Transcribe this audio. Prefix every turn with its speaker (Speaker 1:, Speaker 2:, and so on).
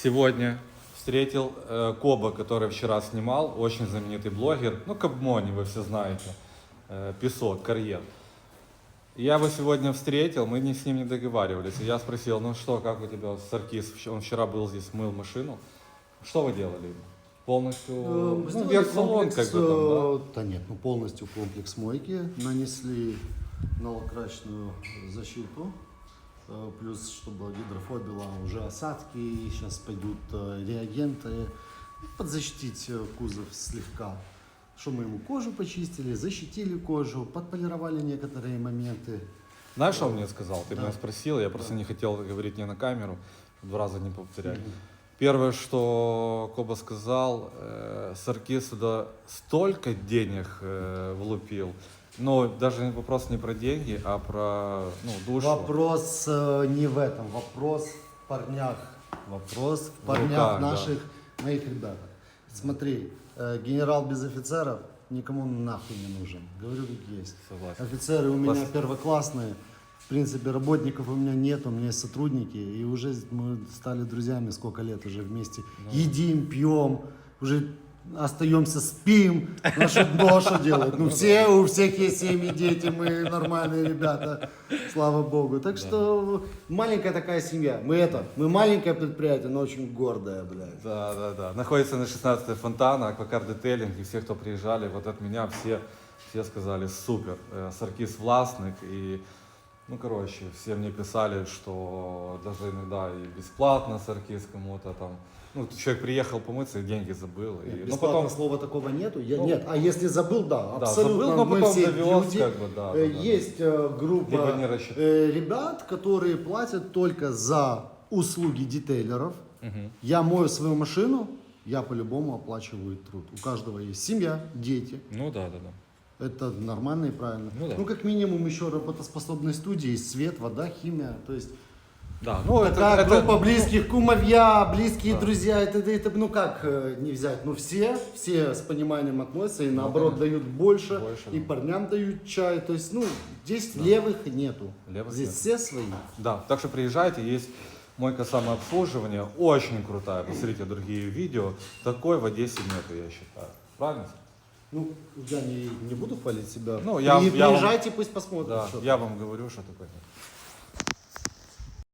Speaker 1: Сегодня встретил э, Коба, который вчера снимал, очень знаменитый блогер, ну, Кабмони, вы все знаете, э, Песок, карьер. Я его сегодня встретил, мы с ним не договаривались. И я спросил, ну что, как у тебя Саркис? Он вчера был здесь, мыл машину. Что вы делали? Полностью,
Speaker 2: Э,
Speaker 1: ну,
Speaker 2: мы сделали
Speaker 1: вверх-салон, как бы там, да?
Speaker 2: э, Да нет, ну полностью комплекс мойки. Нанесли налокрачную защиту. Э, Плюс, чтобы гидрофобила уже осадки, сейчас пойдут э, реагенты. Подзащитить э, кузов слегка. Что мы ему кожу почистили, защитили кожу, подполировали некоторые моменты.
Speaker 1: Знаешь, что он мне сказал? Ты
Speaker 2: Да.
Speaker 1: меня спросил, я просто
Speaker 2: Да.
Speaker 1: не хотел говорить не на камеру, два раза не повторять.
Speaker 2: Мгм.
Speaker 1: Первое, что Коба сказал, э, Саркис сюда столько денег э, влупил. Но даже вопрос не про деньги, а про ну, душу.
Speaker 2: Вопрос э, не в этом, вопрос в парнях. Вопрос в парнях
Speaker 1: руках, да.
Speaker 2: наших, моих ребятах. Смотри, э, генерал без офицеров никому нахуй не нужен. Говорю как есть.
Speaker 1: Согласен.
Speaker 2: Офицеры у меня
Speaker 1: Вас-
Speaker 2: первоклассные. В принципе, работников у меня нет, у меня есть сотрудники. И уже мы стали друзьями сколько лет уже вместе. Едим, пьем, уже остаемся, спим. Ну а что, ну, а что делать? Ну все, у всех есть семьи, дети, мы нормальные ребята, слава богу. Так что маленькая такая семья. Мы это, мы маленькое предприятие, но очень гордое, блядь.
Speaker 1: Да, да, да. Находится на 16 фонтана, аквакар детейлинг, и все, кто приезжали, вот от меня все, все сказали супер. Э, Саркис властник и ну, короче, все мне писали, что даже иногда и бесплатно Саркис кому-то там. Ну, человек приехал помыться и деньги забыл. И,
Speaker 2: Нет,
Speaker 1: ну, потом,
Speaker 2: слова такого нету. Я,
Speaker 1: Ну,
Speaker 2: нет, а если забыл, да,
Speaker 1: да,
Speaker 2: абсолютно.
Speaker 1: забыл, но
Speaker 2: мы
Speaker 1: потом
Speaker 2: все
Speaker 1: довез,
Speaker 2: люди.
Speaker 1: как бы, да. да,
Speaker 2: Э,
Speaker 1: да, да.
Speaker 2: Есть э, группа э, ребят, которые платят только за услуги детейлеров.
Speaker 1: Мгм.
Speaker 2: Я мою свою машину, я по-любому оплачиваю труд. У каждого есть семья, дети.
Speaker 1: Ну да, да, да.
Speaker 2: Это нормально и правильно.
Speaker 1: Ну да.
Speaker 2: как минимум еще работоспособной студии, свет, вода, химия. То есть
Speaker 1: Да, ну это, это-
Speaker 2: группа близких, кумовья, близкие
Speaker 1: Да.
Speaker 2: друзья, это, это, это, ну как э, не взять? Ну все, все с пониманием относятся и наоборот
Speaker 1: конечно.
Speaker 2: дают больше,
Speaker 1: Больше,
Speaker 2: и
Speaker 1: да.
Speaker 2: парням дают чай. То есть, ну, здесь левых нету.
Speaker 1: Левых
Speaker 2: здесь
Speaker 1: нет.
Speaker 2: все свои.
Speaker 1: Да, так что приезжайте, есть мойка самообслуживания, очень крутая, посмотрите другие видео, такой в Одессе нету, я считаю. Правильно?
Speaker 2: Ну, я не, не буду хвалить себя.
Speaker 1: Ну, я-
Speaker 2: При-
Speaker 1: я вам-
Speaker 2: Приезжайте, пусть посмотрят.
Speaker 1: Да,
Speaker 2: что
Speaker 1: я вам говорю, что такое.